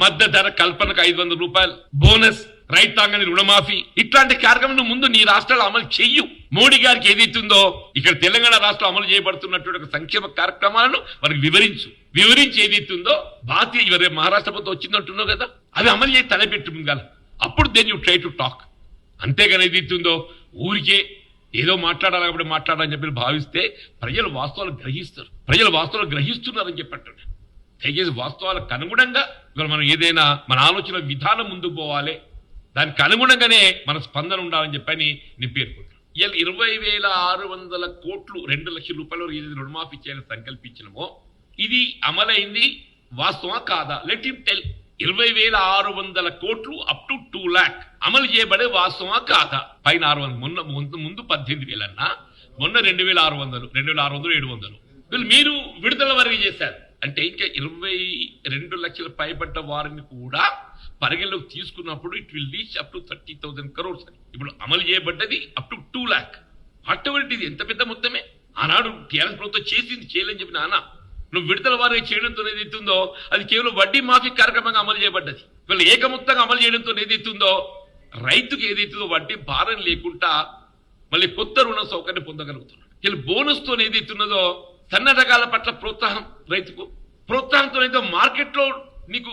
మద్దతు ధర కల్పనకు ఐదు వందల రూపాయలు. బోనస్ రైతాంగని రుణమాఫీ. ఇట్లాంటి కార్యక్రమం ముందు నీ రాష్ట్రాలు అమలు చెయ్యు. మోడీ గారికి ఏదైతుందో ఇక్కడ తెలంగాణ రాష్ట్రం అమలు చేయబడుతున్నటువంటి ఒక సంక్షేమ కార్యక్రమాలను మనకు వివరించు. వివరించి ఏదైతుందో భారతీయ ఇవరే మహారాష్ట్ర ప్రభుత్వం వచ్చిందంటున్నావు కదా అవి అమలు చేసి తలపెట్టు ముందుగా అప్పుడు then you try to talk అంతేగాని ఏదైతుందో ఊరికే ఏదో మాట్లాడాలి కాబట్టి మాట్లాడాలని చెప్పి భావిస్తే ప్రజలు వాస్తవాలు గ్రహిస్తారు. ప్రజలు వాస్తవాలు గ్రహిస్తున్నారని చెప్పట్టు దయచేసి వాస్తవాలకు అనుగుణంగా ఇవాళ మనం ఏదైనా మన ఆలోచన విధానం ముందుకు పోవాలి దానికి అనుగుణంగానే మన స్పందన ఉండాలని చెప్పని నేను పేర్కొంటాను ఇవాళ ఇరవై వేల ఆరు వందల కోట్లు రెండు లక్షల రూపాయల వరకు ఏదైతే రుణమాఫీ చేయాలని సంకల్పించినమో ఇది అమలైంది వాస్తవా కాదా? లెట్ ఇమ్ టెల్ ఇరవై వేల ఆరు వందల కోట్లు అప్ టు టూ లాక్ అమలు చేయబడే వాస్తవా కాదా? పైన ఆరు వందలు మొన్న ముందు ముందు పద్దెనిమిది వేలన్నా మొన్న రెండు వేల ఆరు వందలు రెండు వేల ఆరు వందలు ఏడు వందలు. వీళ్ళు మీరు విడుదల వరకు చేశారు. అంటే ఇంకా ఇరవై రెండు లక్షల పైబడ్డ వారిని కూడా పరిగణలోకి తీసుకున్నప్పుడు it will reach up to thirty thousand crores అని ఇప్పుడు అమలు చేయబడ్డది అప్ టు టూ లాక్ అటువంటిది ఎంత పెద్ద మొత్తమే? ఆనాడు టీఆర్ఎస్ ప్రభుత్వం చేసింది చేయలేని చెప్పిన అన్న నువ్వు విడుదల వారికి చేయడంతో ఏదైతుందో అది కేవలం వడ్డీ మాఫీ కార్యక్రమంగా అమలు చేయబడ్డది. వీళ్ళు ఏకముక్తంగా అమలు చేయడంతో ఏదైతుందో రైతుకి ఏదైతుందో వడ్డీ భారం లేకుండా మళ్ళీ కొత్త రుణ సౌకర్యం పొందగలుగుతున్నాడు. వీళ్ళు బోనస్తో ఏదైతున్నదో సన్న రకాల పట్ల ప్రోత్సాహం రైతుకు ప్రోత్సాహంతో అయితే మార్కెట్లో నీకు